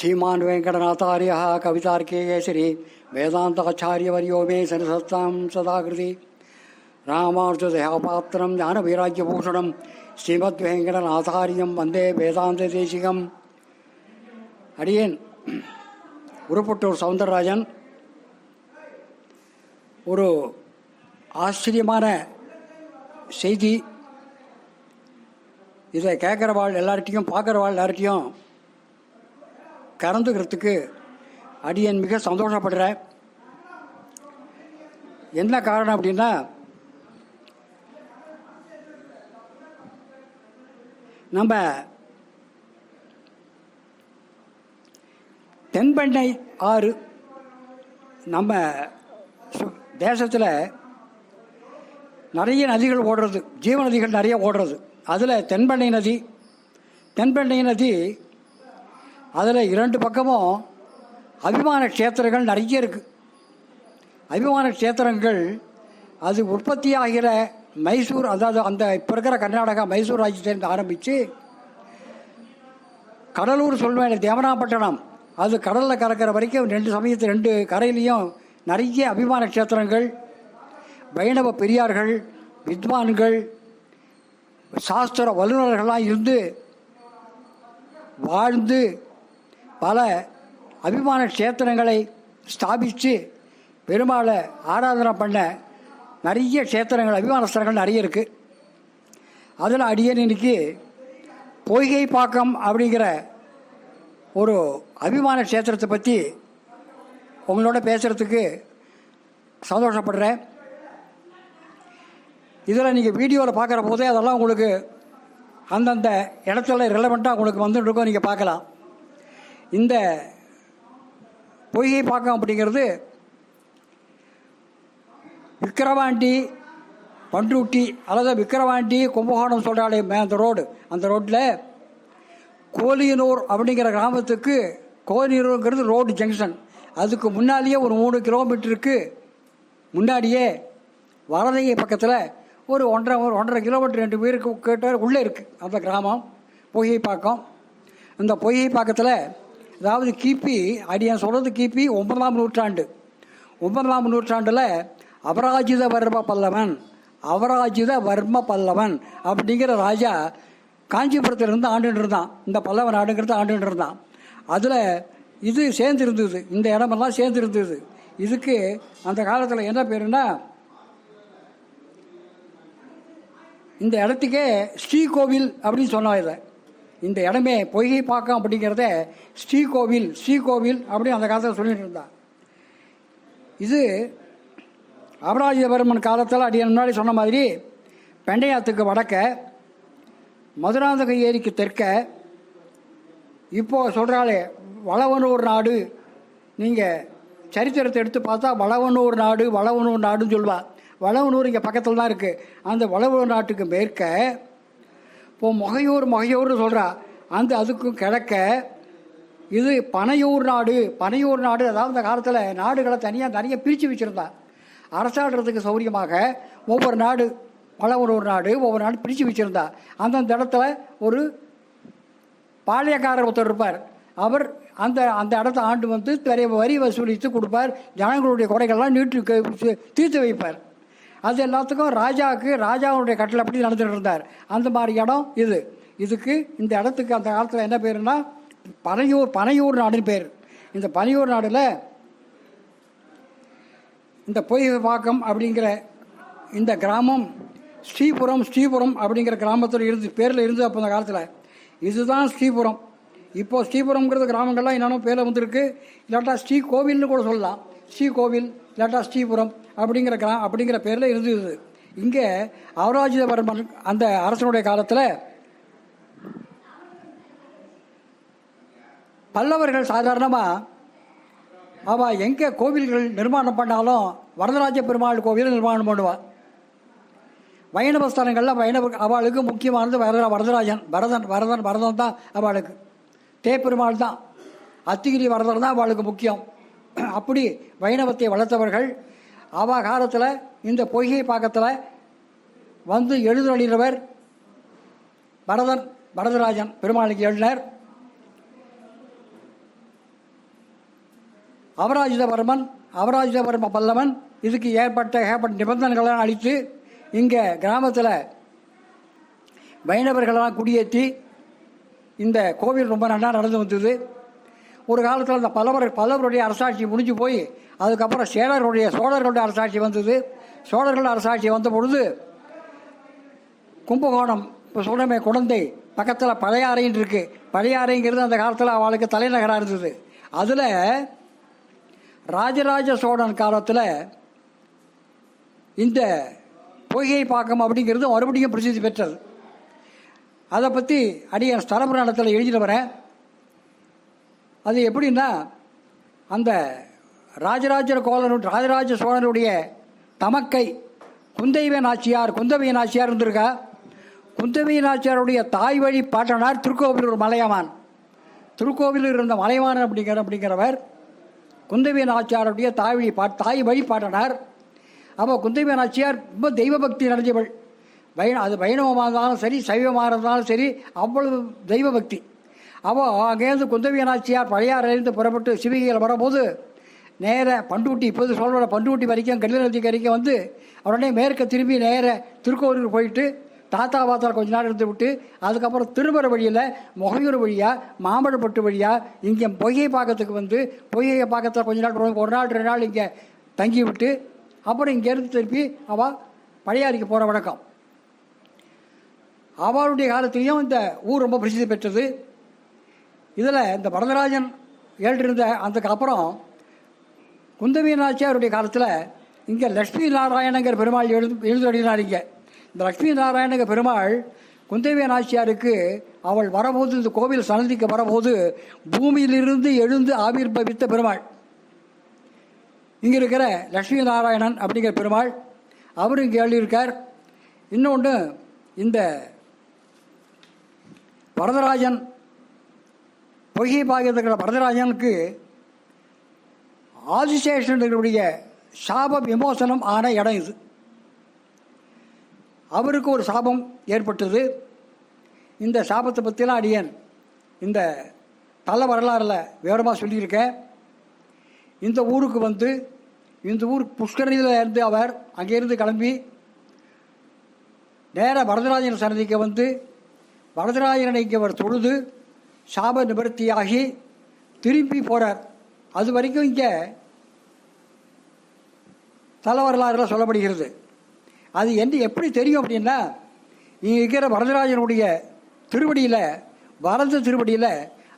ஸ்ரீமான் சீமான் வெங்கடநாத்தாரியா கவிதார்க்கேயேஸ்வரி வேதாந்தாச்சாரியவரியோ மே சனசத்தாம் சதாகிருதி. ராமானுஜதயாபாத்திரம் ஞானவீராக்கியபூஷணம் ஸ்ரீமத் வெங்கடநாதாரியம் வந்தே வேதாந்த தேசிகம். அடியேன் உருப்பட்டூர் சவுந்தரராஜன் ஒரு ஆச்சரியமான செய்தி. இதை கேட்குறவாள் எல்லார்கிட்டையும் பார்க்குறவாள் எல்லார்கிட்டையும் கறந்துக்கிறதுக்கு அடியன் மிக சந்தோஷப்படுறேன் என்ன காரணம் அப்படின்னா நம்ம தென்பெண்ணை ஆறு நம்ம தேசத்தில் நிறைய நதிகள் ஓடுறது ஜீவ நதிகள் நிறைய ஓடுறது. அதில் தென்பெண்ணை நதி தென்பெண்ணை நதி அதில் இரண்டு பக்கமும் அபிமான க்ஷேத்திரங்கள் நிறைய இருக்குது அபிமான க்ஷேத்திரங்கள் அது உற்பத்தி ஆகிற மைசூர் அதாவது அந்த இப்போ இருக்கிற கர்நாடகா மைசூர் ராஜ்யத்திலேருந்து ஆரம்பித்து கடலூர் சொல்வேன் தேவனாப்பட்டினம் அது கடலில் கறக்கிற வரைக்கும் ரெண்டு சமயத்து ரெண்டு கரையிலையும் நிறைய அபிமான க்ஷேத்திரங்கள் வைணவ பெரியார்கள் வித்வான்கள் சாஸ்திர வல்லுநர்கள்லாம் இருந்து வாழ்ந்து பல அபிமான க்ஷேத்திரங்களை ஸ்தாபித்து பெருமாளை ஆராதனை பண்ண நிறைய க்ஷேத்திரங்கள் அபிமானஸ்தலங்கள் நிறைய இருக்குது அதில் அடியன் இன்னைக்கு பொய்கை பாக்கம் அப்படிங்கிற ஒரு அபிமான க்ஷேத்திரத்தை பற்றி உங்களோட பேசுகிறதுக்கு சந்தோஷப்படுறேன். இதில் நீங்கள் வீடியோவில் பார்க்குற போதே அதெல்லாம் உங்களுக்கு அந்தந்த இடத்துல ரிலவெண்ட்டாக உங்களுக்கு வந்துட்டு இருக்கோம் நீங்கள் பார்க்கலாம். இந்த பொய்கை பாக்கம் அப்படிங்கிறது விக்கிரவாண்டி பண்ருட்டி அல்லது விக்கிரவாண்டி கும்பகோணம் சொல்கிறாளே அந்த ரோடு. அந்த ரோட்டில் கோலியனூர் அப்படிங்கிற கிராமத்துக்கு கோலியனூருங்கிறது ரோடு ஜங்ஷன் அதுக்கு முன்னாடியே ஒரு மூணு கிலோமீட்டருக்கு முன்னாடியே வரதங்கை பக்கத்தில் ஒரு ஒன்றரை ஒரு ஒன்றரை கிலோமீட்டர் ரெண்டு பேருக்கு கேட்ட உள்ளே இருக்குது அந்த கிராமம் பொய்கைப்பாக்கம் இந்த பொய்கைப்பாக்கத்தில் அதாவது கிபி அடியன் சொல்கிறது கிபி ஒன்பதாம் நூற்றாண்டு. ஒன்பதாம் நூற்றாண்டில் அபராஜித வர்ம பல்லவன் அபராஜித வர்ம பல்லவன் அப்படிங்கிற ராஜா காஞ்சிபுரத்திலிருந்து ஆண்டுட்டு இருந்தான். இந்த பல்லவன் ஆடுங்கிறது ஆண்டுட்டு இருந்தான். அதில் இது சேர்ந்து இருந்தது இந்த இடமெல்லாம் சேர்ந்து இருந்தது இதுக்கு அந்த காலத்தில் என்ன பேருன்னா இந்த இடத்துக்கே ஸ்ரீகோவில் அப்படின்னு சொன்னாங்க இதை. இந்த இடமே பொய்கை பாக்கம் அப்படிங்கிறத ஸ்ரீகோவில் ஸ்ரீகோவில் அப்படின்னு அந்த காலத்தில் சொல்லிட்டு இருந்தான் இது அபராஜிதவர்மன் காலத்தில் அடி முன்னாடி சொன்ன மாதிரி பெண்டையாத்துக்கு வடக்க மதுராந்தக ஏரிக்கு தெற்க இப்போது சொல்கிறாளே வளவனூர் நாடு. நீங்கள் சரித்திரத்தை எடுத்து பார்த்தா வளவனூர் நாடு வளவனூர் நாடுன்னு சொல்லுவாள் வளவனூர் இங்கே பக்கத்தில் தான் இருக்குது அந்த வளவனூர் நாட்டுக்கு மேற்க இப்போ மொகையூர் மொகையூர்னு சொல்கிறா அந்த அதுக்கும் கிழக்க இது பனையூர் நாடு பனையூர் நாடு அதாவது அந்த காலத்தில் நாடுகளை தனியாக நிறைய பிரித்து வச்சுருந்தா. அரசாடுறதுக்கு சௌரியமாக ஒவ்வொரு நாடு பல ஒரு நாடு ஒவ்வொரு நாடு பிரித்து வச்சுருந்தா. அந்தந்த இடத்துல ஒரு பாளையக்காரர் ஒருத்தர் இருப்பார். அவர் அந்த அந்த இடத்த ஆண்டு வந்து வரி வசூலித்து கொடுப்பார். ஜனங்களுடைய குறைகள்லாம் நீட்டு தீர்த்து வைப்பார். அது எல்லாத்துக்கும் ராஜாவுக்கு ராஜாவுடைய கட்டில் அப்படி நடந்துகிட்டு இருந்தார். அந்த மாதிரி இடம் இது. இதுக்கு இந்த இடத்துக்கு அந்த காலத்தில் என்ன பேருன்னா பனையூர் பனையூர் நாடுன்னு பேர். இந்த பனையூர் நாடில் இந்த பொய்பாக்கம் அப்படிங்கிற இந்த கிராமம் ஸ்ரீபுரம் ஸ்ரீபுரம் அப்படிங்கிற கிராமத்தில் இருந்து பேரில் இருந்து அப்போ அந்த காலத்தில். இதுதான் ஸ்ரீபுரம். இப்போது ஸ்ரீபுரம்ங்கிறது கிராமங்கள்லாம் என்னென்ன பேரில் வந்திருக்கு. இல்லாட்டா ஸ்ரீ கோவில்னு கூட சொல்லலாம். ஸ்ரீ கோவில் இல்லாட்டா ஸ்ரீபுரம் அப்படிங்கிற கிரா அப்படிங்கிற பேரில் இருந்தது. இங்கே அவராஜிதவர்மன் அந்த அரசனுடைய காலத்தில் பல்லவர்கள் சாதாரணமாக அவள் எங்கே கோவில்கள் நிர்மாணம் பண்ணாலும் வரதராஜ பெருமாள் கோவில் நிர்மாணம் பண்ணுவாள் வைணவ ஸ்தலங்களில் வைணவ அவளுக்கு முக்கியமானது வரத வரதராஜன் வரதன் வரதன் வரதன் தான் அவளுக்கு. தேப்பெருமாள் தான். அத்திகிரி வரதன் தான் அவளுக்கு முக்கியம். அப்படி வைணவத்தை வளர்த்தவர்கள் அவ காலத்தில் இந்த பொய்கை பாக்கத்தில் வந்து எழுதுறவர் பரதன் பரதராஜன் பெருமாளுக்கு எழுதினர். அபராஜிதவர்மன் அபராஜிதவர்ம பல்லவன் இதுக்கு ஏற்பட்ட ஏற்பட்ட நிபந்தனைகளெல்லாம் அளித்து இங்கே கிராமத்தில் வைணவர்களெல்லாம் குடியேற்றி இந்த கோவில் ரொம்ப நல்லா நடந்து வந்தது. ஒரு காலத்தில் அந்த பல்லவர் பல்லவருடைய அரசாட்சி முடிஞ்சு போய் அதுக்கப்புறம் சேரர்களுடைய சோழர்களுடைய அரசாட்சி வந்தது. சோழர்கள் அரசாட்சி வந்த பொழுது கும்பகோணம் இப்போ சொல்கிறமே குழந்தை பக்கத்தில் பழையாறைன்னு இருக்கு. பழையாறைங்கிறது அந்த காலத்தில் அவளுக்கு தலைநகராக இருந்தது. அதில் ராஜராஜ சோழன் காலத்தில் இந்த பொய்கை பாக்கம் அப்படிங்கிறது மறுபடியும் பிரசித்தி பெற்றது. அதை பற்றி அடியன் ஸ்தலபுராணத்தில் எழுதிட்டு வரேன். அது எப்படின்னா அந்த ராஜராஜ கோலன் ராஜராஜ சோழனுடைய தமக்கை குந்தைவ நாச்சியார் குந்தவை நாச்சியார் இருந்திருக்கா? குந்தவை நாச்சியாருடைய தாய் வழி பாட்டனார் திருக்கோவிலூர் மலையமான். திருக்கோவிலூர் இருந்த மலையமான் அப்படிங்கிற அப்படிங்கிறவர் குந்தவை நாச்சியாருடைய தாய் வழி பா தாய் வழி பாட்டனார். அப்போ குந்தவை நாச்சியார் ரொம்ப தெய்வ பக்தி நிறைஞ்சவள். வைண அது வைணவமாக இருந்தாலும் சரி சைவமாக இருந்தாலும் சரி அவ்வளவு தெய்வ பக்தி அவள் அங்கேருந்து குந்தவிய நாச்சியார் பழையாறிலிருந்து புறப்பட்டு சிவிகையில் வரும்போது நேர பண்டூட்டி இப்போது சோழோட பண்டூட்டி வரைக்கும் கல்லூரி வரைக்கும் வந்து உடனே மேற்க திரும்பி நேர திருக்கோவிலூர் போயிட்டு தாத்தா பாத்தால் கொஞ்ச நாள் இருந்து விட்டு அதுக்கப்புறம் திருமர வழியில் முகையூர் வழியாக மாம்பழப்பட்டு வழியாக இங்கே பொய்கை பாக்கத்துக்கு வந்து பொய்கை பாக்கத்தில் கொஞ்ச நாள் ஒரு நாள் ரெண்டு நாள் இங்கே தங்கி விட்டு அப்புறம் இங்கேருந்து திருப்பி அவள் பழையாறிக்கு போகிற வழக்கம். அவளுடைய காலத்திலையும் இந்த ஊர் ரொம்ப பிரசித்தி பெற்றது. இதில் இந்த வரதராஜன் ஏற்றிருந்த அதுக்கு அப்புறம் குந்தவி நாச்சியாருடைய காலத்தில் இங்கே லக்ஷ்மி நாராயணங்கிற பெருமாள் எழுது எழுதுடினார் இங்கே. இந்த லக்ஷ்மி நாராயணங்க பெருமாள் குந்தவி நாச்சியாருக்கு அவள் வரபோது இந்த கோவில் சன்னதிக்கு வரபோது பூமியிலிருந்து எழுந்து ஆவிர்பவித்த பெருமாள். இங்கே இருக்கிற லக்ஷ்மி நாராயணன் அப்படிங்கிற பெருமாள் அவரும் இங்கே எழுதியிருக்கார். இன்னொன்று இந்த வரதராஜன் பொய்கை பாகத்துக்கிற வரதராஜனுக்கு ஆதிசேஷனுடைய சாப விமோசனம் ஆன இடம் இது. அவருக்கு ஒரு சாபம் ஏற்பட்டது. இந்த சாபத்தை பற்றிலாம் அடியேன் இந்த தள்ள வரலாறில் விவரமாக சொல்லியிருக்கேன். இந்த ஊருக்கு வந்து இந்த ஊர் புஷ்கரணியில் இருந்து அவர் அங்கேருந்து கிளம்பி நேராக வரதராஜன் சன்னதிக்கு வந்து வரதராஜனை அவர் தொழுது சாப நிவர்த்தியாகி திரும்பி போகிறார் அது வரைக்கும் இங்கே தல வரலாறுல சொல்லப்படுகிறது. அது என்ன எப்படி தெரியும் அப்படின்னா இங்கே இருக்கிற வரதராஜனுடைய திருவடியில் வரது திருவடியில்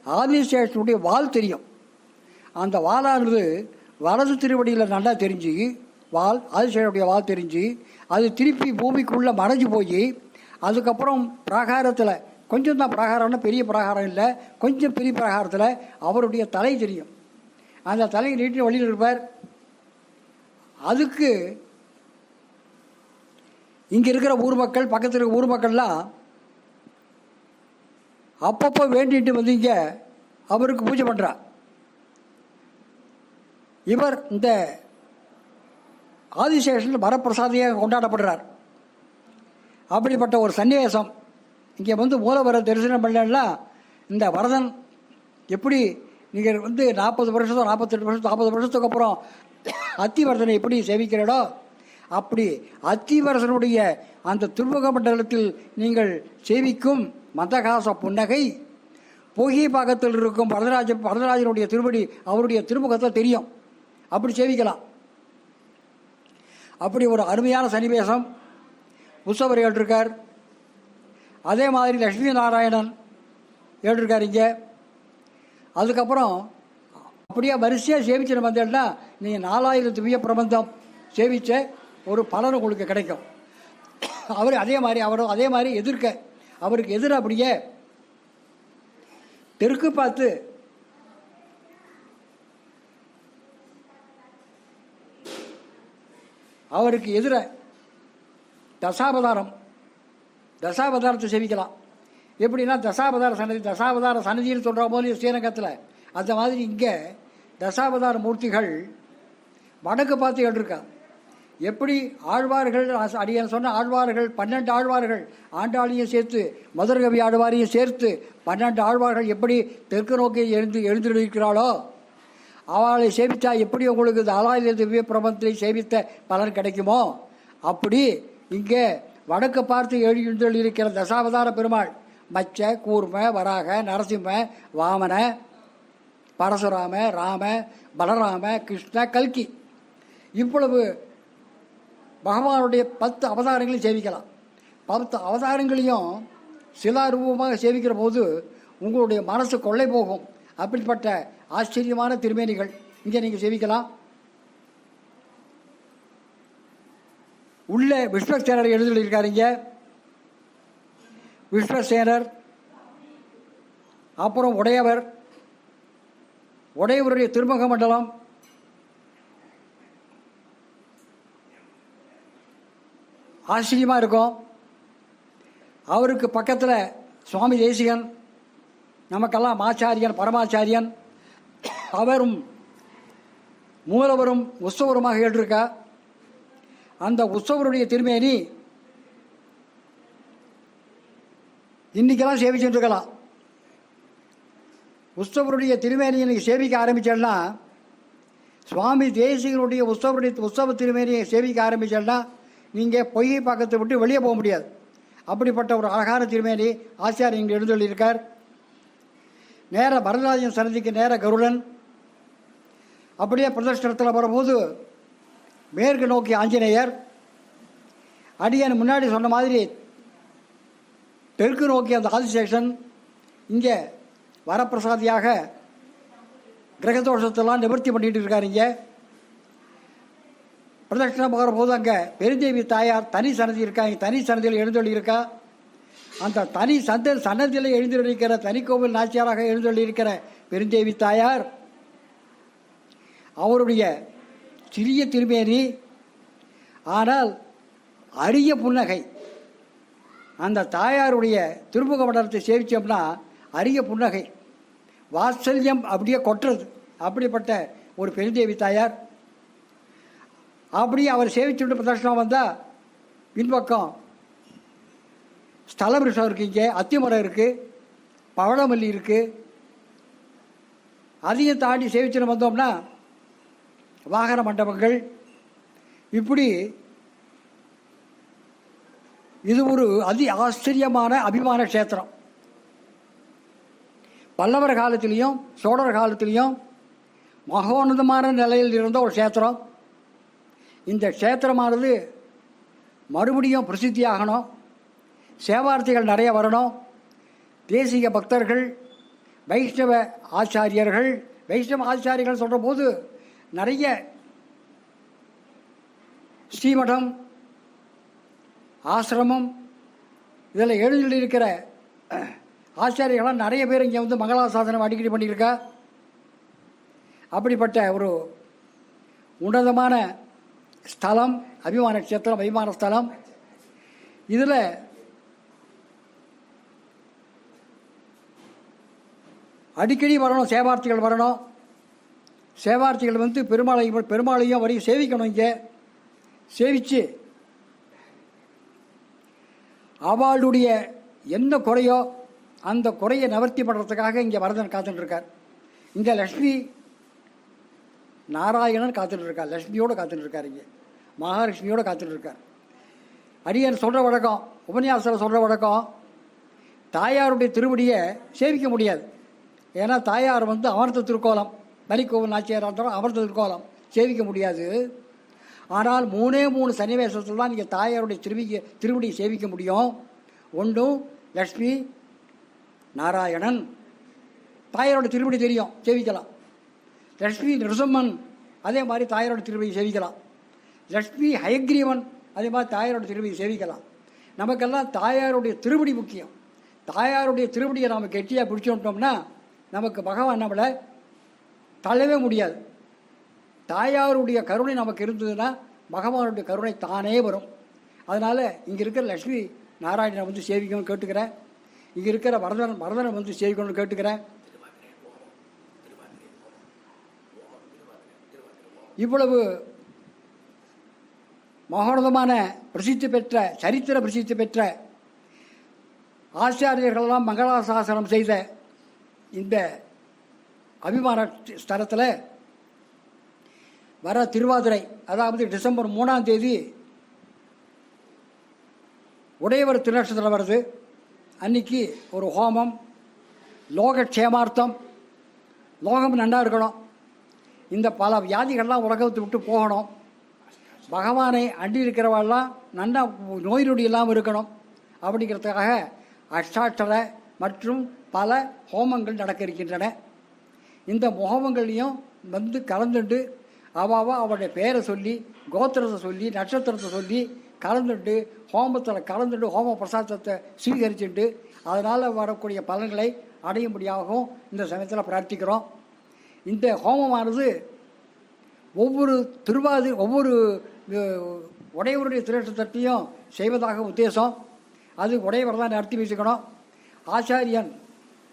ஆதிசேஷனுடைய வால் தெரியும். அந்த வாலானது வரது திருவடியில் நல்லா தெரிஞ்சு வால் ஆதிசேஷனுடைய வால் தெரிஞ்சு அது திருப்பி பூமிக்குள்ளே மறைஞ்சு போய் அதுக்கப்புறம் பிராகாரத்தில் கொஞ்சம் தான் பிரகாரம்னா பெரிய பிரகாரம் இல்லை. கொஞ்சம் பெரிய பிரகாரத்தில் அவருடைய தலை தெரியும். அந்த தலையை நீட்டி வழியில் இருப்பார். அதுக்கு இங்கே இருக்கிற ஊர் மக்கள் பக்கத்தில் இருக்கிற ஊர் மக்கள்லாம் அப்பப்போ வேண்டிட்டு வந்து இங்கே அவருக்கு பூஜை பண்ணுறா இவர் இந்த ஆதிசேஷன் வரப்பிரசாதியாக கொண்டாடப்படுறார். அப்படிப்பட்ட ஒரு சன்னிவேசம் இங்கே வந்து மூலவர தரிசனம் பண்ணலன்னா இந்த வரதன் எப்படி நீங்கள் வந்து நாற்பது வருஷத்தோ நாற்பத்தெட்டு வருஷம் நாற்பது வருஷத்துக்கு அப்புறம் அத்திவரதனை எப்படி சேவிக்கிறடோ அப்படி அத்திவரசனுடைய அந்த துர்முக மண்டலத்தில் நீங்கள் சேவிக்கும் மந்தகாச புன்னகை பொகிய பாகத்தில் இருக்கும் வரதராஜ வரதராஜனுடைய திருவடி அவருடைய திருமுகத்தில் தெரியும். அப்படி சேவிக்கலாம் அப்படி ஒரு அருமையான சன்னிவேசம். உற்சவர் ஏற்றிருக்கார் அதே மாதிரி லக்ஷ்மி நாராயணன் ஏற்றிருக்காரு இங்கே. அதுக்கப்புறம் அப்படியே வரிசையாக சேவிச்சு வந்தேன்னா நீங்கள் நாலாயிரம் திவ்ய பிரபந்தம் சேமித்த ஒரு பலன் உங்களுக்கு கிடைக்கும். அவர் அதே மாதிரி அவரும் அதே மாதிரி எதிர்க்க அவருக்கு எதிர் அப்படியே தெற்கு பார்த்து அவருக்கு எதிர தசாவதாரம் தசாவதாரத்தை செவிக்கலாம். எப்படின்னா தசாவதார சன்னதி தசாவதார சன்னதின்னு சொல்கிற போது ஸ்ரீரங்கத்தில் அந்த மாதிரி இங்கே தசாவதார மூர்த்திகள் வடக்கு பார்த்து எழுதிருக்கா எப்படி ஆழ்வார்கள் அடியன் சொன்ன ஆழ்வார்கள் பன்னெண்டு ஆழ்வார்கள் ஆண்டாளியும் சேர்த்து மதுரகவி ஆழ்வாரையும் சேர்த்து பன்னெண்டு ஆழ்வார்கள் எப்படி தெற்கு நோக்கி எழுந்து எழுந்திருக்கிறாளோ அவளை சேவித்தா எப்படி உங்களுக்கு இந்த அலாயுத திவ்ய பிரபந்தத்தை சேவித்த பலன் கிடைக்குமோ அப்படி இங்கே வடக்கு பார்த்து எழுந்தொழி இருக்கிற தசாவதார பெருமாள். மச்ச கூர்ம வராக நரசிம்ம வாமன பரசுராம ராம பலராம கிருஷ்ண கல்கி. இவ்வளவு பகவானுடைய பத்து அவதாரங்களையும் சேவிக்கலாம். பத்து அவதாரங்களையும் சிலாரூபமாக சேவிக்கிற போது உங்களுடைய மனசு கொள்ளை போகும். அப்படிப்பட்ட ஆச்சரியமான திருமேனிகள் இங்கே நீங்கள் சேவிக்கலாம். உள்ள விஸ்வசேனர் எழுதியிருக்காருங்க விஸ்வசேனர் அப்புறம் உடையவர் உடையவருடைய திருமுக மண்டலம். ஆச்சரியமாக இருக்கும். அவருக்கு பக்கத்தில் சுவாமி தேசிகன் நமக்கெல்லாம் ஆச்சாரியன் பரமாச்சாரியன். அவரும் மூலவரும் உற்சவருமாக ஏற்றிருக்கா அந்த உற்சவருடைய திருமேனி இன்னைக்கெல்லாம் சேவிச்சுட்டு இருக்கலாம் உற்சவருடைய திருமேனியை நீங்கள் சேவிக்க ஆரம்பிச்சேன்னா சுவாமி தேசிகனுடைய உற்சவருடைய உற்சவ திருமேனியை சேவிக்க ஆரம்பிச்சேன்னா நீங்கள் பொய்கை பக்கத்தை விட்டு வெளியே போக முடியாது. அப்படிப்பட்ட ஒரு அழகான திருமேனி ஆச்சாரியர் இங்கே எழுந்தள்ளியிருக்கார் நேர பரதராஜன் சன்னதிக்கு நேர கருடன். அப்படியே பிரதர்ஷனத்தில் வரும்போது மேற்கு நோக்கி ஆஞ்சநேயர் அடியன் முன்னாடி சொன்ன மாதிரி தெற்கு நோக்கி அந்த ஆதிசேஷன் இங்கே வரப்பிரசாதியாக கிரகதோஷத்தெல்லாம் நிவர்த்தி பண்ணிட்டு இருக்கார் இங்கே. பிரதட்சணம் போகிற போது அங்கே பெருந்தேவி தாயார் தனி சன்னதி இருக்கா? இங்கே தனி சன்னதியில் எழுந்தொள்ளி இருக்கா அந்த தனி சந்த சன்னதியில் எழுந்தொழிக்கிற தனி கோவில் நாச்சியாராக எழுந்தொள்ளியிருக்கிற பெருந்தேவி தாயார் அவருடைய சிறிய திருமேனி ஆனால் அரிய புன்னகை. அந்த தாயாருடைய திருமுக மண்டலத்தை சேவித்தோம்னா அரிய புன்னகை. வாத்சல்யம் அப்படியே கொட்டுறது. அப்படிப்பட்ட ஒரு பெருந்தேவி தாயார். அப்படியே அவர் சேவிச்சுட்டு பிரதர்ஷனம் வந்தால் பின்பக்கம் ஸ்தல விருஷம் இருக்குது இங்கே அத்திமரம் இருக்குது பவளமல்லி இருக்குது அதையும் தாண்டி சேவிச்சுட்டு வந்தோம்னா வாகன மண்டபங்கள். இப்படி இது ஒரு அதி ஆச்சரியமான அபிமான க்ஷேத்திரம். பல்லவர் காலத்திலையும் சோழர் காலத்திலையும் மகோன்னதமான நிலையில் இருந்த ஒரு க்ஷேத்திரம். இந்த க்ஷேத்திரமானது மறுபடியும் பிரசித்தியாகணும். சேவார்த்திகள் நிறைய வரணும். தேசிய பக்தர்கள் வைஷ்ணவ ஆச்சாரியர்கள் வைஷ்ணவ ஆச்சாரியர்கள் சொல்கிற போது நிறைய ஸ்ரீமடம் ஆசிரமம் இதில் எழுதியிருக்கிற இருக்கிற நிறைய பேர் இங்கே வந்து மங்களாசாசனம் அடிக்கடி பண்ணியிருக்கா? அப்படிப்பட்ட ஒரு உன்னதமான ஸ்தலம் அபிமான கஷேத்திரம் அபிமான ஸ்தலம். இதில் அடிக்கடி வரணும் சேவார்த்திகள் வரணும். சேவார்த்திகள் வந்து பெருமாளை பெருமாளையும் வரையும் சேவிக்கணும் இங்கே. சேவித்து அவளுடைய என்ன குறையோ அந்த குறையை நிவர்த்தி பண்ணுறதுக்காக இங்கே வரதன் காத்துட்டுருக்கார் இங்கே லக்ஷ்மி நாராயணன் காத்துட்ருக்கார் லக்ஷ்மியோடு காத்துட்ருக்கார் இங்கே. மகாலட்சுமியோடு காத்துட்ருக்கார் அடியன் சொல்கிற வழக்கம் உபன்யாசத்தில் சொல்கிற வழக்கம் தாயாருடைய திருவடியை சேவிக்க முடியாது. ஏன்னா தாயார் வந்து அமர்த்த திருக்கோலம். மணிக்கோவில் நாச்சியார் இருந்தாலும் அமர்த்த திருக்கோலம் சேவிக்க முடியாது. ஆனால் மூணே மூணு சன்னிவேசத்தில் தான் நீங்கள் தாயாருடைய திருவிக்கு திருவடியை சேவிக்க முடியும். ஒன்றும் லக்ஷ்மி நாராயணன். தாயாரோட திருவடி தெரியும் சேவிக்கலாம். லக்ஷ்மி நிருசம்மன் அதே மாதிரி தாயாரோட திருவடியை சேவிக்கலாம். லக்ஷ்மி ஹயக்ரீவன் அதே மாதிரி தாயாரோட திருவடியை சேவிக்கலாம். நமக்கெல்லாம் தாயாருடைய திருவடி முக்கியம். தாயாருடைய திருவடியை நாம் கெட்டியாக பிடிச்சோட்டோம்னா நமக்கு பகவான் நம்மளை தள்ளவே முடியாது. தாயாருடைய கருணை நமக்கு இருந்ததுன்னா பகவானுடைய கருணை தானே வரும். அதனால் இங்கே இருக்கிற லக்ஷ்மி நாராயணனை வந்து சேவிக்கணும்னு கேட்டுக்கிறேன். இங்கே இருக்கிற வரதன் வரதனை வந்து சேவிக்கணும்னு கேட்டுக்கிறேன். இவ்வளவு மகோனதமான பிரசித்தி பெற்ற சரித்திர பிரசித்தி பெற்ற ஆச்சாரியர்களெல்லாம் மங்களாசாசனம் செய்த இந்த அபிமான ஸ்தலத்தில் வர திருவாதிரை அதாவது டிசம்பர் மூணாம் தேதி உடையவர் திருநட்சத்திரம் வருது. அன்னைக்கு ஒரு ஹோமம் லோகக்ஷேமார்த்தம். லோகம் நன்னா இருக்கணும். இந்த பல வியாதிகள்லாம் உலகத்தை விட்டு போகணும். பகவானை அண்டி இருக்கிறவாள்லாம் நல்லா நோய் நொடி இல்லாமல் இருக்கணும். அப்படிங்கிறதுக்காக அஷ்டாட்சர மற்றும் பல ஹோமங்கள் நடக்க இருக்கின்றன. இந்த ஹோமங்களையும் வந்து கலந்துண்டு அவாவா அவருடைய பேரை சொல்லி கோத்திரத்தை சொல்லி நட்சத்திரத்தை சொல்லி கலந்துட்டு ஹோமத்தில் கலந்துட்டு ஹோம பிரசாதத்தை சுவீகரிச்சுட்டு அதனால் வரக்கூடிய பலன்களை அடையும்படியாகவும் இந்த சமயத்தில் பிரார்த்திக்கிறோம். இந்த ஹோமமானது ஒவ்வொரு திருவாதி ஒவ்வொரு உடையவருடைய திருஷ்டத்தையும் செய்வதாக உத்தேசம். அது உடையவர் தான் நடத்தி வச்சுக்கணும். ஆச்சாரியன்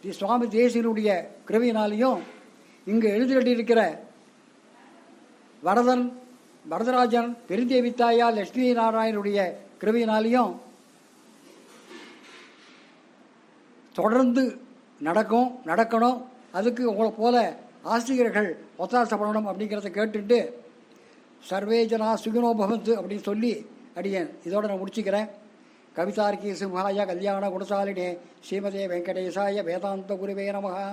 தி சுவாமி தேசியனுடைய கிருவியினாலையும் இங்கு எழுதிட்டிருக்கிற வரதன் வரதராஜன் பெருந்தேவி தாயா லட்சுமி நாராயணனுடைய கிருவியினாலையும் தொடர்ந்து நடக்கும் நடக்கணும். அதுக்கு உங்களை போல ஆசிரியர்கள் ஒத்தாசை பண்ணணும் அப்படிங்கிறத கேட்டுட்டு சர்வேஜனா சுகினோ பவந்து அப்படின்னு சொல்லி அடியேன். இதோட நான் முடிச்சுக்கிறேன். கவிதார்க்கி சிம்ஹாய கல்யாண குணசாலினே ஸ்ரீமதே வெங்கடேசாய வேதாந்த குருவே நமகா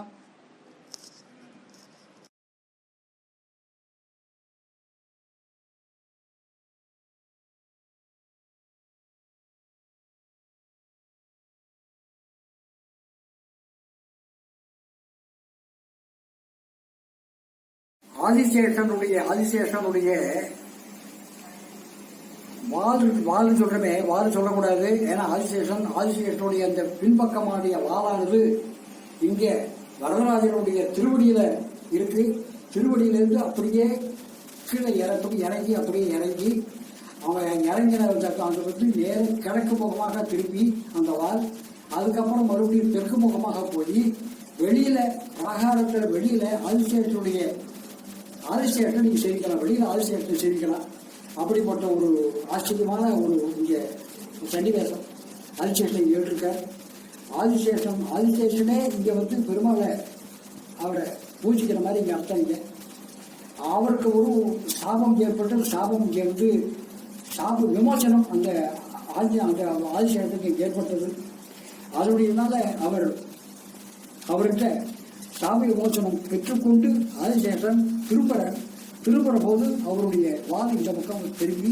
ஆதிசேஷனுடைய ஆதிசேஷனுடைய வால் வால் சொல்றமே வால் சொல்லக்கூடாது. ஏன்னா ஆதிசேஷன் ஆதிசேஷனுடைய அந்த பின்பக்கமாகிய வாளானது இங்கே வரதராஜனுடைய திருவடியில இருக்கு. திருவடியிலிருந்து அப்படியே கீழே இறக்கி இறங்கி அப்படியே இறங்கி அவன் இறங்கின அந்த வந்து நேர கிழக்கு முகமாக திருப்பி அந்த வால் அதுக்கப்புறம் மறுபடியும் தெற்கு முகமாக போய் வெளியில பிரகாரத்தில் வெளியில ஆதிசேஷனுடைய நீங்கள் நீங்க சேவிக்கலாம் வெளியில ஆதிசேஷனை சேமிக்கலாம் அப்படிப்பட்ட ஒரு ஆச்சரியமான ஒரு இங்க சன்னிவேசம். ஆதிசேஷன் இங்க இருக்கார் ஆதிசேஷம் ஆதிசேஷனே இங்க வந்து பெருமாளை அவரை பூஜிக்கிற மாதிரி இங்க அர்த்தம் இங்க. அவருக்கு ஒரு சாபம் ஏற்பட்டு சாபம் இங்க வந்து சாப விமோசனம் அந்த ஆதி அந்த ஆதிசேஷத்துக்கு ஏற்பட்டது. அதனுடையனால அவர் அவர்கிட்ட சாமி விமோசனம் பெற்றுக்கொண்டு ஆதிசேஷன் திரும்புற திரும்புற போது அவருடைய வாது இந்த பக்கம் திரும்பி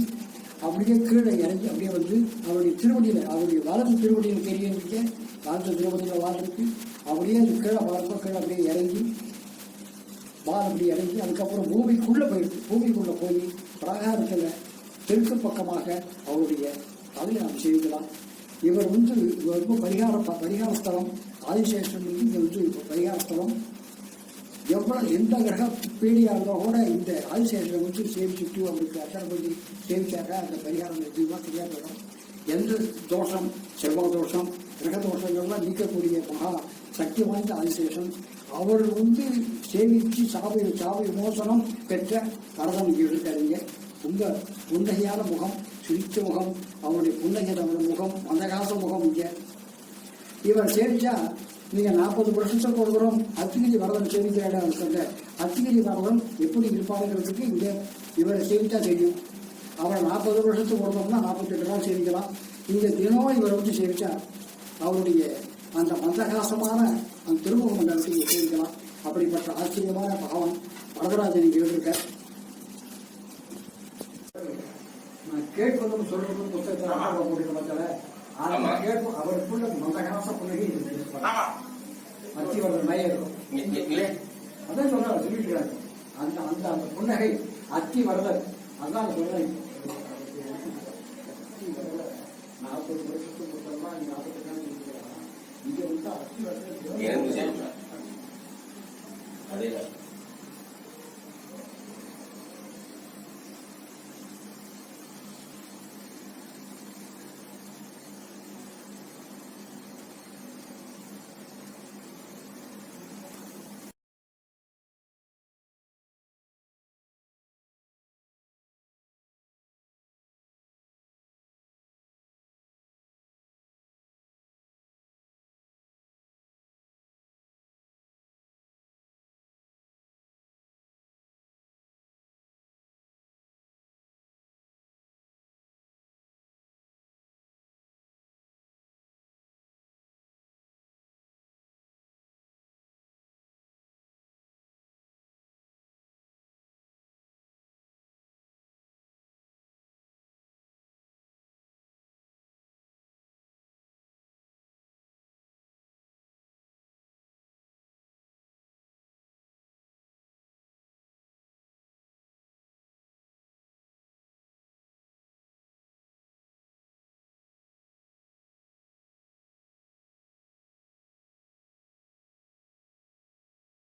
அப்படியே கீழே இறங்கி அப்படியே வந்து அவருடைய திருவடியில் அவருடைய வலது திருவடியில் தெரியும் இருக்க வலது திருவடியில் வால் அப்படியே அந்த கீழே பார்ப்போம் கீழே அப்படியே இறங்கி வால் அப்படி இறங்கி அதுக்கப்புறம் பூமிக்குள்ளே போயிருக்கு பூமிக்குள்ளே போய் பிரகாரத்தில் தெற்கு பக்கமாக அவருடைய அதை நாம் செய்யலாம் இவர் வந்து இவர் வந்து பரிகார பரிகாரஸ்தலம் ஆதிசேஷன் வந்து இங்கே வந்து பரிகாரஸ்தலம். எவ்வளோ எவ்வளவு எந்த கிரக பீடியாக இருந்தால் கூட இந்த ஆதிசேஷனை வந்து சேமிச்சுட்டு அவருக்கு அர்ச்சனை பண்ணி சேவிச்சாக்க அந்த பரிகாரம் நிச்சயமாக சரியாக போயிடும். எந்த தோஷம் செவ்வாய் தோஷம் கிரக தோஷங்கள்லாம் நீக்கக்கூடிய மகா சக்தி வாய்ந்த ஆதிசேஷன் அவர் வந்து சேமித்து சாவை சாவை விமோசனம் பெற்ற கரதம் இங்கே இருக்காருங்க. ரொம்ப புன்னகையான முகம் சிரிச்ச முகம் அவருடைய புன்னகை முகம் மந்தகாச முகம் இங்கே. இவர் சேமிச்சா நீங்க நாற்பது பர்சன்ட் கொடுக்குறோம். அத்திகிரி வரதன் சேவிக்கிறாட சொல்ல அத்திகிரி வரதன் எப்படி இருப்பாருங்கிறதுக்கு இங்க இவரை சேமித்தா தெரியும். அவரை நாற்பது வருஷத்துக்கு கொடுத்தோம்னா நாற்பத்தெட்டு நாள் சேமிக்கலாம். இங்க தினம் இவரை வந்து சேமித்தா அவருடைய அந்த மந்தகாசமான அந்த திருமுக மண்டலத்தை சேமிக்கலாம். அப்படிப்பட்ட ஆச்சரியமான பாவம் வரதராஜன் இங்க நான் கேட்பதும் சொல்றதும் புத்தகத்தில் போட்டிருக்க மக்களே ஆமா. அத்திவரதன் மயம் இருக்கும் இ- இ- இல்லை. அதான் சொல்றாரு சொல்லிட்டு அந்த அந்த அந்த புன்னகை அத்தி வரதர் அதான் சொல்றேன் நாற்பது வருஷத்துக்கு முத்தமா இங்க வந்து அத்தி. அதே தான்.